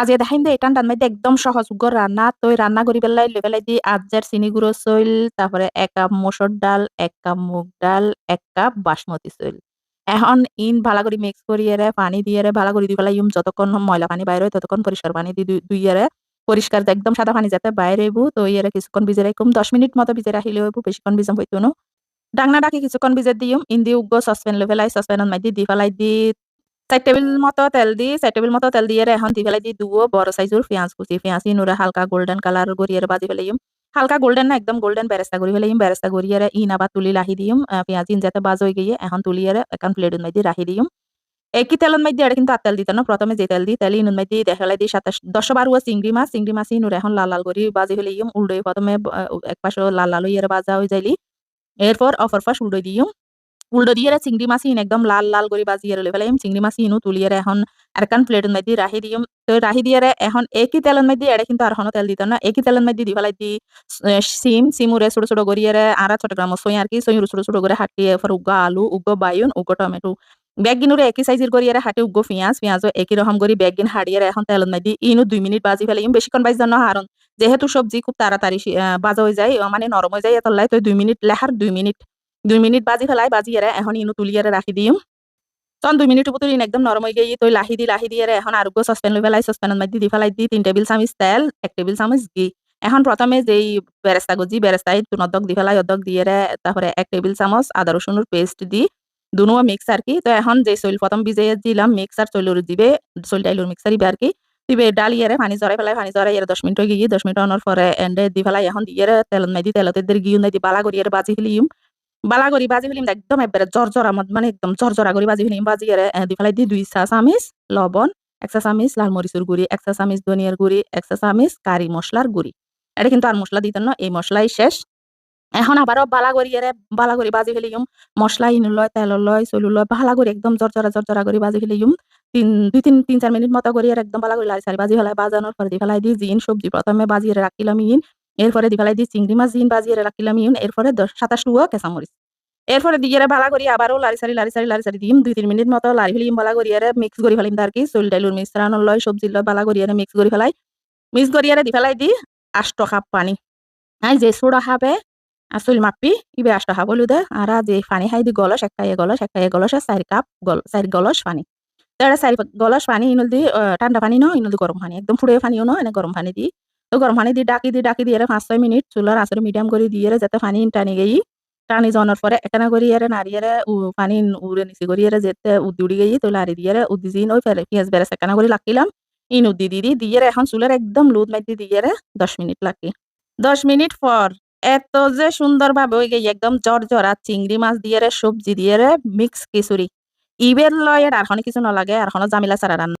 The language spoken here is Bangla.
আজ এ দেখাইন দে, এটান টান মাইতে একদম সহজ। উগ্র রান্না তো রান্না করি পেলাই লে পেলাই দি আজের চিনি গুঁড়ো চইল, তারপরে এক কাপ মসুর ডাল, এক কাপ মুগ ডাল, এক কাপ বাসমতি চইল। এখন ইন ভালা করে মিক্স করিয়ে পানি দিয়ে ভালা করে দি পেলাই ইম যতক্ষণ ময়লা পানি বাইরে ততক্ষণ পরিষ্কার পানি দি দুইয়ারে পরিষ্কার একদম সাদা পানি যাতে বাইরে হইব তো ইয়ারে কিছুক্ষণ ভিজে রাখুম দশ মিনিট মতো ভিজে রাখিলে হইব, বেশিক্ষণ ভিজাম হইতো না। ডাংনা ডাকি কিছুক্ষণ ভিজে দিম। ইন্দি উগ্র সসপেন লে পেলাই সসপেন মাই দি দি পেলাই দি চার টেবিল মতো তেল দি চার টেবিল মতো তেল দিয়ে এখন দি ফেলাই দি দুও বড় সাইজের পেঁয়াজ কুচি, পেঁয়াজ ইনুরে হালকা গোল্ডেন কালার গড়িয়ে বাজি ফেলাইম হালকা গোল্ডেন না, একদম গোল্ডেন বেরেস্তা করি ফেলাইম বেরেস্তা গড়িয়ে ইন আবার তুলি লাহি দিম। পেঁয়াজ ইন যাতে বাজ হয়ে গিয়ে, এখন তুলিয়ে এখন প্লেটের মধ্যে রাখি দিম। একই তেলের মধ্যে এটা কিন্তু আর তেল দিত না প্রথমে যে তেল দিই তেল ইনুর মধ্যে দেখালাই দিই সাতাশ দশ বারো চিংড়ি মাছ চিংড়ি মাছ ইনুর এখন লাল লাল করি বাজি ফেলাইম উল্টোই প্রথমে এক পাশে লাল লাল হইয়ারে বাজা হয়ে যাইলি এরপর অফর ফাঁস উল্টো দিম। উল্টো দিয়ে চিংড়ি মাছ ইন একদম লাল লাল করে বাজিয়ে লই ফেলাইম চিংড়ি মাছ ইনু তুলিয়ে এখন আরকান প্লেটের মধ্যে রাহি দিম তো রাহি দিয়ে এখন একই তেলের মধ্যে এটা কিন্তু আর তেল দিত না একই তেলের মধ্যে দি ফেলাই দি সিম সিমুরে ছোট ছোট করিয়ে আড়া ছোট গ্রাম সই আর কি সই ছোট ছোট করে হাঁটিয়ে এরপর উগ্গো আলু উগ্গো বায়ুন উগ্গো টমেটো বেগিনুরে একই সাইজের করি হাটে উগ্গো পেঁয়াজ পেঁয়াজও একই রকম করে বেগিন হাড়িয়ে এখন তেলের মধ্যে ইনু দুই মিনিট বাজি ফেলাইম বেশিক্ষণ বাজি জন্য হারণ যেহেতু সবজি খুব তাড়াতাড়ি বাজা হয়ে যায় মানে নরম হয়ে যায় এতলাই তো দুই মিনিট লেহার দুই মিনিট দুই মিনিট বাজি ফেলাই বাজিয়ে এখন ইনু তুলিয়ে রাখি দিম। তখন দুই মিনিট উপর একদম নরম হয়ে গিয়ে তুই লাহি দি, লাহি দিয়ে এখন আরোগ্য সসপেন লই ফেলাই সসপেনের মধ্যে দি ফেলাই দি, তিন টেবিল চামিচ তেল, এক টেবিল চামিচ ঘি। এখন প্রথমে যেই বেরেস্তা গজি বেরেস্তাই তুন অর্ধক দি ফেলাই অর্ধক দিয়ে তারপরে এক টেবিল চামচ আদা রসুনের পেস্ট দি দুনো মিক্স আর কি তো এখন যে চইল প্রথম ভিজে দিলাম মিক্সার চইলুর দিবে চইল টাইলুর মিক্সার আর কি দিবে ডালিয়ে পানি জড়াই ফেলাই পানি জড়াই দশ মিনিট গিয়ে দশ মিনিট অনার পরে এন্ডে দি ফেলাই এখন দিয়ে তেল নাই দি, তেলতে গিয়ে নাই দি, বালা করিয়ে বাজি ফেলিম বালা করি বাজি ফেলিম একদম একবারে জর জরা মানে একদম জর জরা করি বাজি ফেলিম। বাজি দি ফেলাই দি দুই চা চামিচ লবণ, এক চা চামিচ লাল মরিচের গুড়ি এক চা চামিচ ধনিয়ার গুড়ি এক চা চামিচ কারি মশলার গুড়ি এটা কিন্তু আর মশলা দিতেন না, এই মশলাই শেষ। এখন আবারও বালা করি এরে বালা করি বাজি ফেলিম মশলা ইনু লয়, তেল লয়, চলু লয়, বালা করি একদম জরজরা জরজরা করি বাজি ফেলিম। তিন, দুই, তিন তিন চার মিনিট মতো করি আর একদম বালা করি লাল সারি বাজি ফেলাই বাজানোর পরে দি ফেলাই দি, জিন সবজি প্রথমে বাজিয়ে রাখিলাম ইন। এরপরে দি ফেলাই দি চিংড়ি মাছ, জিন বাজিয়ে রাখিলাম ইন এরপরে সাতাশ টুয়া কেঁচামরিচ। এরপরে দিয়ে বালা করি, আবারও লারি সারি লারি সারি লারি সারি দিম। দুই, তিন মিনিট মতো লারি ফেলিম বালা করি মিক্স করে ফেলিম তার কি। চুল ডাইলুর মিশ্রণ লয় সবজি লয় বালা করি মিক্স করে ফেলাই। মিক্স করি দি ফেলাই দি, আষ্ট কাপ পানি। আই যে সোডা খাবে আসল মাপি, ইবে আষ্ট খাব দে আর যে পানি খাই দি গলস একটা এ গলস একটা এ গলস চার কাপ গল, চার গলস পানি। তারা চার গলস পানি, ইনল দি ঠান্ডা পানি ন, ইনল দি গরম পানি। একদম ফুড়ে পানিও ন, এনে গরম পানি দি। তো গরম পানি দি ডাকি দি ডাকি দিয়ে পাঁচ, ছয় মিনিট চুলার আসলে মিডিয়াম করে দিয়ে যাতে পানি টানি গেই, টানি যাওয়ার পরে একানা করি এরে নারিয়েরে পানি উড়ে নিচে করি এরে যেতে উদ্দি গেই, তো লারি দিয়ে উদ্দি দিন ওই পেঁয়াজ বেড়ে একানা করে লাকিলাম ইন উদ্দি দিদি দিয়ে এখন চুলের একদম লুদ মাইদি দিয়ে দশ মিনিট লাগি দশ মিনিট পর এত যে সুন্দরভাবে ওই গেই, একদম জর জরা চিংড়ি মাছ দিয়ে সবজি দিয়ে মিক্স খিচুড়ি। ইবের লয় আর কিছু না লাগে আর জামিলা ছাড়া রান্না